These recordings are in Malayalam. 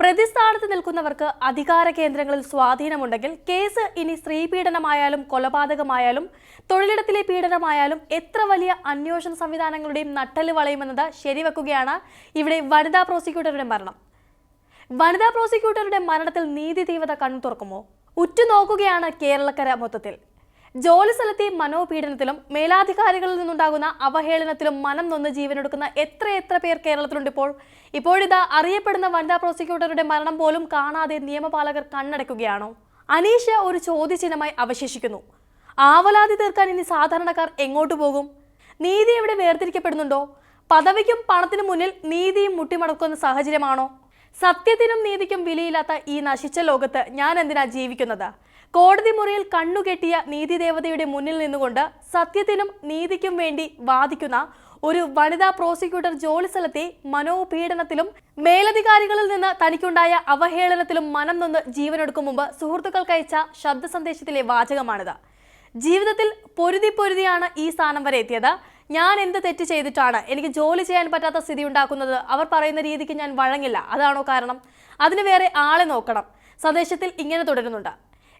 പ്രതിസ്ഥാനത്ത് നിൽക്കുന്നവർക്ക് അധികാര കേന്ദ്രങ്ങളിൽ സ്വാധീനമുണ്ടെങ്കിൽ കേസ് ഇനി സ്ത്രീപീഡനമായാലും കൊലപാതകമായാലും തൊഴിലിടത്തിലെ പീഡനമായാലും എത്ര വലിയ അന്വേഷണ സംവിധാനങ്ങളുടെയും നട്ടൽ വളയുമെന്നത് ശരിവെക്കുകയാണ് ഇവിടെ വനിതാ പ്രോസിക്യൂട്ടറുടെ മരണം. വനിതാ പ്രോസിക്യൂട്ടറുടെ മരണത്തിൽ നീതി തീവ്രത കണ്ണു തുറക്കുമോ ഉറ്റുനോക്കുകയാണ് കേരളക്കര മൊത്തത്തിൽ. ജോലി സ്ഥലത്തെ മനോപീഡനത്തിലും മേലാധികാരികളിൽ നിന്നുണ്ടാകുന്ന അവഹേളനത്തിലും മനം നൊന്ന് ജീവനെടുക്കുന്ന എത്ര എത്ര പേർ കേരളത്തിലുണ്ട് ഇപ്പോൾ? ഇപ്പോഴിതാ അറിയപ്പെടുന്ന വനിതാ പ്രോസിക്യൂട്ടറുടെ മരണം പോലും കാണാതെ നിയമപാലകർ കണ്ണടയ്ക്കുകയാണോ? അനീഷ ഒരു ചോദ്യചിഹ്നമായി അവശേഷിക്കുന്നു. ആവലാതി തീർക്കാൻ ഇനി സാധാരണക്കാർ എങ്ങോട്ട് പോകും? നീതി എവിടെ വേർതിരിക്കപ്പെടുന്നുണ്ടോ? പദവിക്കും പണത്തിനും മുന്നിൽ നീതിയും മുട്ടിമടക്കുന്ന സാഹചര്യമാണോ? സത്യത്തിനും നീതിക്കും വിലയില്ലാത്ത ഈ നശിച്ച ലോകത്ത് ഞാൻ എന്തിനാ ജീവിക്കുന്നത്? കോടതി മുറിയിൽ കണ്ണുകെട്ടിയ നീതിദേവതയുടെ മുന്നിൽ നിന്നുകൊണ്ട് സത്യത്തിനും നീതിക്കും വേണ്ടി വാദിക്കുന്ന ഒരു വനിതാ പ്രോസിക്യൂട്ടർ ജോലി സ്ഥലത്തെ മനോപീഡനത്തിലും മേലധികാരികളിൽ നിന്ന് തനിക്കുണ്ടായ അവഹേളനത്തിലും മനം നൊന്ന് ജീവനെടുക്കും മുമ്പ് സുഹൃത്തുക്കൾക്കയച്ച ശബ്ദ സന്ദേശത്തിലെ വാചകമാണിത്. ജീവിതത്തിൽ പൊരുതി പൊരുതിയാണ് ഈ സ്ഥാനം വരെ എത്തിയത്. ഞാൻ എന്ത് തെറ്റ് ചെയ്തിട്ടാണ്? എനിക്ക് ജോലി ചെയ്യാൻ പറ്റാത്ത സ്ഥിതി ഉണ്ടാക്കുന്നത്. അവർ പറയുന്ന രീതിക്ക് ഞാൻ വഴങ്ങില്ല. അതാണോ കാരണം? അതിന് വേറെ ആളെ നോക്കണം. സന്ദേശത്തിൽ ഇങ്ങനെ തുടരുന്നുണ്ട്.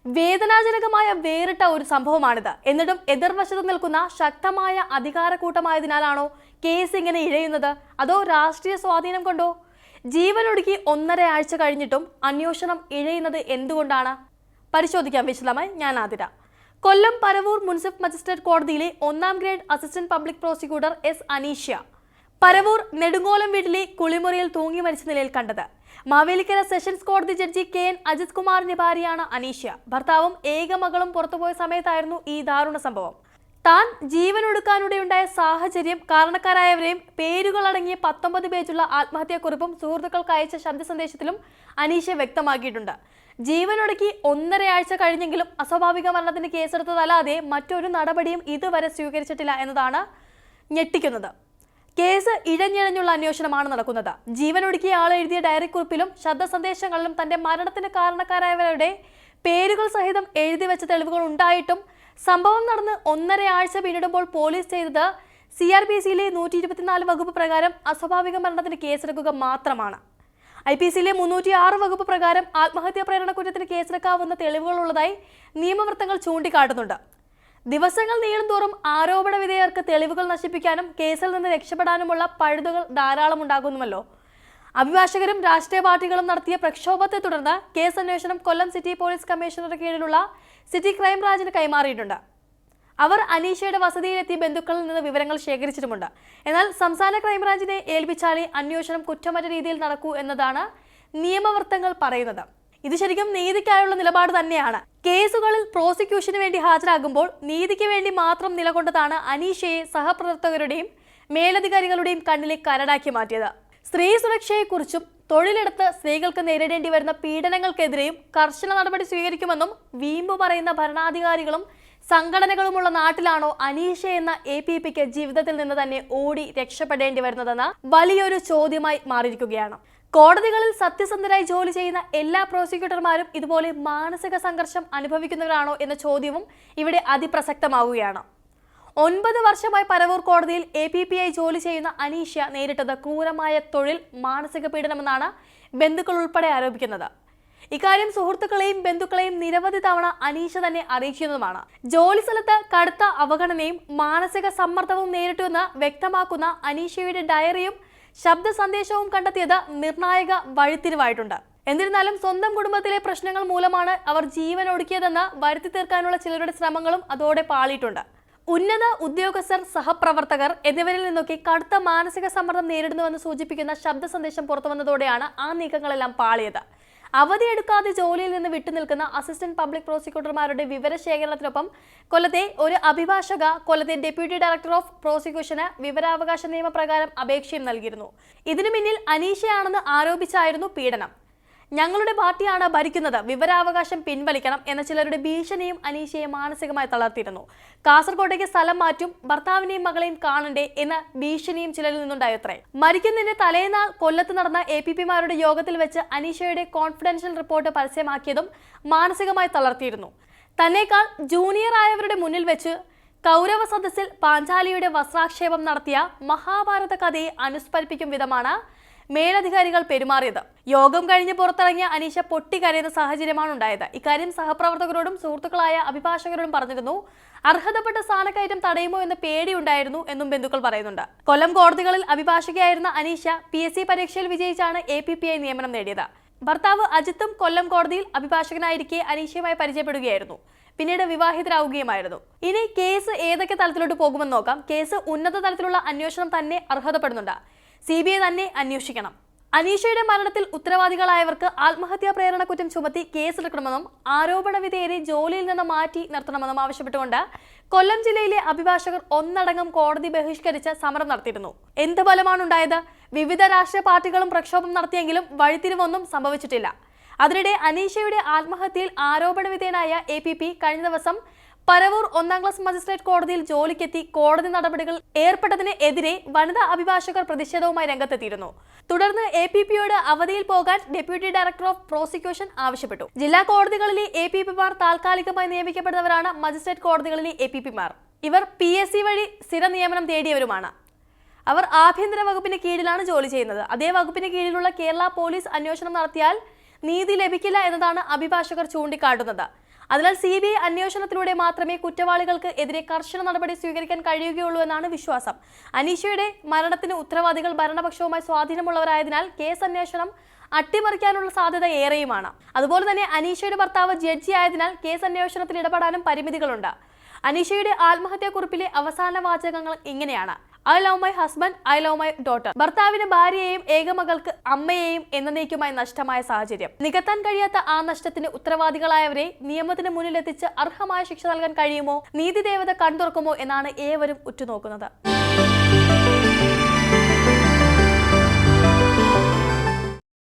വേദനാജനകമായ വേറിട്ട ഒരു സംഭവമാണിത്. എന്നിട്ടും എതിർവശത്ത് നിൽക്കുന്ന ശക്തമായ അധികാരക്കൂട്ടമായതിനാലാണോ കേസ് ഇങ്ങനെ ഇഴയുന്നത്? അതോ രാഷ്ട്രീയ സ്വാധീനം കൊണ്ടോ? ജീവനൊടുക്കി ഒന്നര ആഴ്ച കഴിഞ്ഞിട്ടും അന്വേഷണം ഇഴയുന്നത് എന്തുകൊണ്ടാണ്? പരിശോധിക്കാം വിശദമായി ഞാൻ ആതിര. കൊല്ലം പരവൂർ മുൻസിഫ് മജിസ്ട്രേറ്റ് കോടതിയിലെ ഒന്നാം grade assistant public prosecutor S Aneeshya Paravur Nedungolam വീട്ടിലെ കുളിമുറിയിൽ തൂങ്ങി മരിച്ച നിലയിൽ കണ്ടത്. മാവേലിക്കര സെഷൻസ് കോടതി ജഡ്ജി കെ എൻ അജിത് കുമാറിന്റെ ഭാര്യയാണ് അനീഷ്യ ഭർത്താവും ഏക മകളും പുറത്തുപോയ സമയത്തായിരുന്നു ഈ ദാരുണ സംഭവം. താൻ ജീവനൊടുക്കാനിടയുണ്ടായ സാഹചര്യം കാരണക്കാരായവരെയും പേരുകളടങ്ങിയ പത്തൊമ്പത് പേജുള്ള ആത്മഹത്യാക്കുറിപ്പും സുഹൃത്തുക്കൾക്ക് അയച്ച ശബ്ദ സന്ദേശത്തിലും അനീഷ വ്യക്തമാക്കിയിട്ടുണ്ട്. ജീവനൊടുക്കി ഒന്നരയാഴ്ച കഴിഞ്ഞെങ്കിലും അസ്വാഭാവിക മരണത്തിന് കേസെടുത്തതല്ലാതെ മറ്റൊരു നടപടിയും ഇതുവരെ സ്വീകരിച്ചിട്ടില്ല എന്നതാണ് ഞെട്ടിക്കുന്നത്. കേസ് ഇഴഞ്ഞിഴഞ്ഞുള്ള അന്വേഷണമാണ് നടക്കുന്നത്. ജീവനൊടുക്കിയ ആൾ എഴുതിയ ഡയറി കുറിപ്പിലും ശബ്ദ സന്ദേശങ്ങളിലും തന്റെ മരണത്തിന് കാരണക്കാരായവരുടെ പേരുകൾ സഹിതം എഴുതി വെച്ച തെളിവുകൾ ഉണ്ടായിട്ടും സംഭവം നടന്ന് ഒന്നര ആഴ്ച പിന്നിടുമ്പോൾ പോലീസ് ചെയ്തത് സി ആർ പി സിയിലെ നൂറ്റി ഇരുപത്തിനാല് വകുപ്പ് പ്രകാരം അസ്വാഭാവിക മരണത്തിന് കേസെടുക്കുക മാത്രമാണ്. ഐ പി സിയിലെ മുന്നൂറ്റി ആറ് വകുപ്പ് പ്രകാരം ആത്മഹത്യാ പ്രേരണ കുറ്റത്തിന് കേസെടുക്കാവുന്ന തെളിവുകളുള്ളതായി നിയമവൃത്തങ്ങൾ ചൂണ്ടിക്കാട്ടുന്നുണ്ട്. ദിവസങ്ങൾ നീളുന്തോറും ആരോപണ വിധേയർക്ക് തെളിവുകൾ നശിപ്പിക്കാനും കേസിൽ നിന്ന് രക്ഷപ്പെടാനുമുള്ള പഴുതുകൾ ധാരാളം ഉണ്ടാകുന്നുമല്ലോ അഭിഭാഷകരും രാഷ്ട്രീയ പാർട്ടികളും നടത്തിയ പ്രക്ഷോഭത്തെ തുടർന്ന് കേസ് അന്വേഷണം കൊല്ലം സിറ്റി പോലീസ് കമ്മീഷണറുടെ കീഴിലുള്ള സിറ്റി ക്രൈംബ്രാഞ്ചിന് കൈമാറിയിട്ടുണ്ട്. അവർ അനീഷയുടെ വസതിയിലെത്തി ബന്ധുക്കളിൽ നിന്ന് വിവരങ്ങൾ ശേഖരിച്ചിട്ടുമുണ്ട്. എന്നാൽ സംസ്ഥാന ക്രൈംബ്രാഞ്ചിനെ ഏൽപ്പിച്ചാലേ അന്വേഷണം കുറ്റമറ്റ രീതിയിൽ നടക്കൂ എന്നതാണ് നിയമവൃത്തങ്ങൾ പറയുന്നത്. ഇത് ശരിക്കും നീതിക്കായുള്ള നിലപാട് തന്നെയാണ്. കേസുകളിൽ പ്രോസിക്യൂഷന് വേണ്ടി ഹാജരാകുമ്പോൾ നീതിക്ക് വേണ്ടി മാത്രം നിലകൊണ്ടതാണ് അനീഷയെ സഹപ്രവർത്തകരുടെയും മേലധികാരികളുടെയും കണ്ണിലെ കരടാക്കി മാറ്റിയത്. സ്ത്രീ സുരക്ഷയെക്കുറിച്ചും തൊഴിലെടുത്ത് സ്ത്രീകൾക്ക് നേരിടേണ്ടി വരുന്ന പീഡനങ്ങൾക്കെതിരെയും കർശന നടപടി സ്വീകരിക്കുമെന്നും വീമ്പ് പറയുന്ന ഭരണാധികാരികളും സംഘടനകളുമുള്ള നാട്ടിലാണോ അനീഷ എന്ന എ പി പിക്ക് ജീവിതത്തിൽ നിന്ന് തന്നെ ഓടി രക്ഷപ്പെടേണ്ടി വരുന്നതെന്ന വലിയൊരു ചോദ്യമായി മാറിയിരിക്കുകയാണ്. കോടതികളിൽ സത്യസന്ധരായി ജോലി ചെയ്യുന്ന എല്ലാ പ്രോസിക്യൂട്ടർമാരും ഇതുപോലെ മാനസിക സംഘർഷം അനുഭവിക്കുന്നവരാണോ എന്ന ചോദ്യവും ഇവിടെ അതിപ്രസക്തമാവുകയാണ്. ഒൻപത് വർഷമായി പരവൂർ കോടതിയിൽ എ പി പി ഐ ജോലി ചെയ്യുന്ന അനീഷ നേരിട്ടത് ക്രൂരമായ തൊഴിൽ മാനസിക പീഡനമെന്നാണ് ബന്ധുക്കൾ ഉൾപ്പെടെ ആരോപിക്കുന്നത്. ഇക്കാര്യം സുഹൃത്തുക്കളെയും ബന്ധുക്കളെയും നിരവധി തവണ അനീഷ തന്നെ അറിയിക്കുന്നതുമാണ് ജോലി സ്ഥലത്ത് കടുത്ത അവഗണനയും മാനസിക സമ്മർദ്ദവും നേരിട്ടുവെന്ന് വ്യക്തമാക്കുന്ന അനീഷയുടെ ഡയറിയും ശബ്ദ സന്ദേശവും കണ്ടെത്തിയത് നിർണായക വഴിത്തിരിവായിട്ടുണ്ട്. എന്നിരുന്നാലും സ്വന്തം കുടുംബത്തിലെ പ്രശ്നങ്ങൾ മൂലമാണ് അവർ ജീവൻ ഒടുക്കിയതെന്ന് വരുത്തി തീർക്കാനുള്ള ചിലരുടെ ശ്രമങ്ങളും അതോടെ പാളിയിട്ടുണ്ട്. ഉന്നത ഉദ്യോഗസ്ഥർ സഹപ്രവർത്തകർ എന്നിവരിൽ നിന്നൊക്കെ കടുത്ത മാനസിക സമ്മർദ്ദം നേരിടുന്നുവെന്ന് സൂചിപ്പിക്കുന്ന ശബ്ദ സന്ദേശം പുറത്തുവന്നതോടെയാണ് ആ നീക്കങ്ങളെല്ലാം പാളിയത്. അവധിയെടുക്കാതെ ജോലിയിൽ നിന്ന് വിട്ടുനിൽക്കുന്ന അസിസ്റ്റന്റ് പബ്ലിക് പ്രോസിക്യൂട്ടർമാരുടെ വിവരശേഖരണത്തിനൊപ്പം കൊല്ലത്തെ ഒരു അഭിഭാഷക കൊല്ലത്തെ ഡെപ്യൂട്ടി ഡയറക്ടർ ഓഫ് പ്രോസിക്യൂഷന് വിവരാവകാശ നിയമപ്രകാരം അപേക്ഷയും നൽകിയിരുന്നു. ഇതിനു പിന്നിൽ അനീഷയാണെന്ന് ആരോപിച്ചായിരുന്നു പീഡനം. ഞങ്ങളുടെ പാർട്ടിയാണ് ഭരിക്കുന്നത്. വിവരാവകാശം പിൻവലിക്കണം എന്ന ചിലരുടെ ഭീഷണിയും അനീഷയെ മാനസികമായി തളർത്തിയിരുന്നു. കാസർകോട്ടേക്ക് സ്ഥലം മാറ്റും ഭർത്താവിനെയും മകളെയും കാണണ്ടേ എന്ന ഭീഷണിയും ചിലരിൽ നിന്നുണ്ടായത്രേ. മരിക്കുന്നതിന്റെ തലേനാൾ കൊല്ലത്ത് നടന്ന എ പി പിമാരുടെ യോഗത്തിൽ വെച്ച് അനീഷയുടെ കോൺഫിഡൻഷ്യൽ റിപ്പോർട്ട് പരസ്യമാക്കിയതും മാനസികമായി തളർത്തിയിരുന്നു. തന്നെക്കാൾ ജൂനിയർ ആയവരുടെ മുന്നിൽ വെച്ച് കൗരവ സദസ്സിൽ പാഞ്ചാലിയുടെ വസ്ത്രാക്ഷേപം നടത്തിയ മഹാഭാരത കഥയെ അനുസ്മരിപ്പിക്കും വിധമാണ് മേലധികാരികൾ പെരുമാറിയത്. യോഗം കഴിഞ്ഞ് പുറത്തിറങ്ങിയ അനീഷ പൊട്ടിക്കരയുന്ന സാഹചര്യമാണ് ഉണ്ടായത്. ഇക്കാര്യം സഹപ്രവർത്തകരോടും സുഹൃത്തുക്കളായ അഭിഭാഷകരോടും പറഞ്ഞിരുന്നു അർഹതപ്പെട്ട സ്ഥാനക്കയറ്റം തടയുമോ എന്ന പേടിയുണ്ടായിരുന്നു എന്നും ബന്ധുക്കൾ പറയുന്നുണ്ട്. കൊല്ലം കോടതികളിൽ അഭിഭാഷകയായിരുന്ന അനീഷ പി എസ് സി പരീക്ഷയിൽ വിജയിച്ചാണ് എ പി പി ഐ നിയമനം നേടിയത്. ഭർത്താവ് അജിത്തും കൊല്ലം കോടതിയിൽ അഭിഭാഷകനായിരിക്കെ അനീഷയുമായി പരിചയപ്പെടുകയായിരുന്നു. പിന്നീട് വിവാഹിതരാകുകയുമായിരുന്നു ഇനി കേസ് ഏതൊക്കെ തലത്തിലോട്ട് പോകുമെന്ന് നോക്കാം. കേസ് ഉന്നത തലത്തിലുള്ള അന്വേഷണം തന്നെ അർഹതപ്പെടുന്നുണ്ട്. സി ബി ഐ തന്നെ അന്വേഷിക്കണം. അനീഷയുടെ മരണത്തിൽ ഉത്തരവാദികളായവർക്ക് ആത്മഹത്യാ പ്രേരണ കുറ്റം ചുമത്തി കേസെടുക്കണമെന്നും ആരോപണ വിധേയരെ ജോലിയിൽ നിന്ന് മാറ്റി നിർത്തണമെന്നും ആവശ്യപ്പെട്ടുകൊണ്ട് കൊല്ലം ജില്ലയിലെ അഭിഭാഷകർ ഒന്നടങ്കം കോടതി ബഹിഷ്കരിച്ച് സമരം നടത്തിയിരുന്നു. എന്ത് ഫലമാണ് ഉണ്ടായത് വിവിധ രാഷ്ട്രീയ പാർട്ടികളും പ്രക്ഷോഭം നടത്തിയെങ്കിലും വഴിത്തിരിവൊന്നും സംഭവിച്ചിട്ടില്ല. അതിനിടെ അനീഷയുടെ ആത്മഹത്യയിൽ ആരോപണ വിധേയനായ എ പി പി കഴിഞ്ഞ ദിവസം പരവൂർ ഒന്നാം ക്ലാസ് മജിസ്ട്രേറ്റ് കോടതിയിൽ ജോലിക്കെത്തി കോടതി നടപടികൾ ഏർപ്പെട്ടതിന് എതിരെ വനിതാ അഭിഭാഷകർ പ്രതിഷേധവുമായി രംഗത്തെത്തിയിരുന്നു. തുടർന്ന് എ പി പിയോട് അവധിയിൽ പോകാൻ ഡെപ്യൂട്ടി ഡയറക്ടർ ഓഫ് പ്രോസിക്യൂഷൻ ആവശ്യപ്പെട്ടു. ജില്ലാ കോടതികളിലെ എ പി പിമാർ താൽക്കാലികമായി നിയമിക്കപ്പെടുന്നവരാണ് മജിസ്ട്രേറ്റ് കോടതികളിലെ എ പി പിമാർ ഇവർ പി എസ് സി വഴി സ്ഥിര നിയമനം തേടിയവരുമാണ്. അവർ ആഭ്യന്തര വകുപ്പിന് കീഴിലാണ് ജോലി ചെയ്യുന്നത്. അതേ വകുപ്പിന് കീഴിലുള്ള കേരള പോലീസ് അന്വേഷണം നടത്തിയാൽ നീതി ലഭിക്കില്ല എന്നതാണ് അഭിഭാഷകർ ചൂണ്ടിക്കാട്ടുന്നത്. അതിനാൽ സി ബി ഐ അന്വേഷണത്തിലൂടെ മാത്രമേ കുറ്റവാളികൾക്ക് എതിരെ കർശന നടപടി സ്വീകരിക്കാൻ കഴിയുകയുള്ളൂ എന്നാണ് വിശ്വാസം. അനീഷയുടെ മരണത്തിന് ഉത്തരവാദികൾ ഭരണപക്ഷവുമായി സ്വാധീനമുള്ളവരായതിനാൽ കേസ് അന്വേഷണം അട്ടിമറിക്കാനുള്ള സാധ്യത ഏറെയുമാണ്. അതുപോലെ തന്നെ അനീഷയുടെ ഭർത്താവ് ജഡ്ജി ആയതിനാൽ കേസ് അന്വേഷണത്തിൽ ഇടപെടാനും പരിമിതികളുണ്ട്. അനീഷയുടെ ആത്മഹത്യാക്കുറിപ്പിലെ അവസാന വാചകങ്ങൾ ഇങ്ങനെയാണ്. I love my husband I love my daughter ഭർത്താവിന് ഭാര്യയെയും ഏകമകൾക്ക് അമ്മയെയും എന്നേക്കുമായി നഷ്ടമായ സാഹചര്യം. നികത്താൻ കഴിയാത്ത ആ നഷ്ടത്തിന് ഉത്തരവാദികളായവരെ നിയമത്തിന് മുന്നിലെത്തിച്ച് അർഹമായ ശിക്ഷ നൽകാൻ കഴിയുമോ? നീതിദേവത കൺതുറക്കുമോ? എന്നാണ് ഏവരും ഉറ്റുനോക്കുന്നത്.